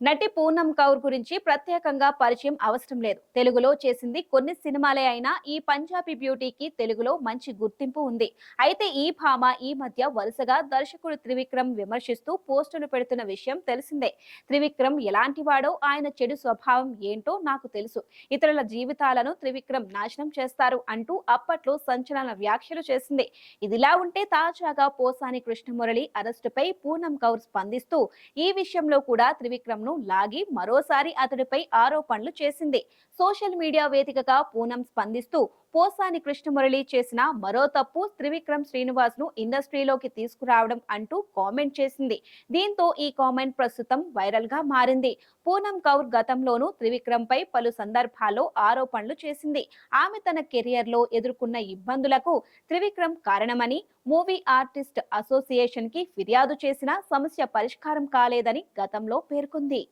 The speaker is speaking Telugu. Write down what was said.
నటి పూనం కౌర్ గురించి ప్రత్యేకంగా పరిచయం అవసరం లేదు. తెలుగులో చేసింది కొన్ని సినిమాలే అయినా ఈ పంజాబీ బ్యూటీకి తెలుగులో మంచి గుర్తింపు ఉంది. అయితే ఈ భామ ఈ మధ్య వరుసగా దర్శకుడు త్రివిక్రమ్ విమర్శిస్తూ పోస్టులు పెడుతున్న విషయం తెలిసిందే. త్రివిక్రమ్ ఎలాంటి వాడో ఆయన చెడు స్వభావం ఏంటో నాకు తెలుసు. ఇతరుల జీవితాలను త్రివిక్రమ్ నాశనం చేస్తారు అంటూ అప్పట్లో సంచలన వ్యాఖ్యలు చేసింది. ఇదిలా ఉంటే తాజాగా పోసాని కృష్ణమురళి అరెస్టుపై పూనం కౌర్ స్పందిస్తూ ఈ విషయంలో కూడా త్రివిక్రమ్ ను లాగి మరోసారి అతడిపై ఆరోపణలు చేసింది. సోషల్ మీడియా వేదికగా పూనం స్పందిస్తూ పోసాని కృష్ణమురళి చేసిన మరో తప్పు త్రివిక్రమ్ శ్రీనివాస్ను ఇండస్ట్రీలోకి తీసుకురావడం అంటూ కామెంట్ చేసింది. దీంతో ఈ కామెంట్ ప్రస్తుతం వైరల్గా మారింది. పూనం కౌర్ గతంలోనూ త్రివిక్రమ్ పై పలు సందర్భాల్లో ఆరోపణలు చేసింది. ఆమె తన కెరియర్లో ఎదుర్కొన్న ఇబ్బందులకు త్రివిక్రమ్ కారణమని మూవీ ఆర్టిస్ట్ అసోసియేషన్కి ఫిర్యాదు చేసిన సమస్య పరిష్కారం కాలేదని గతంలో పేర్కొంది.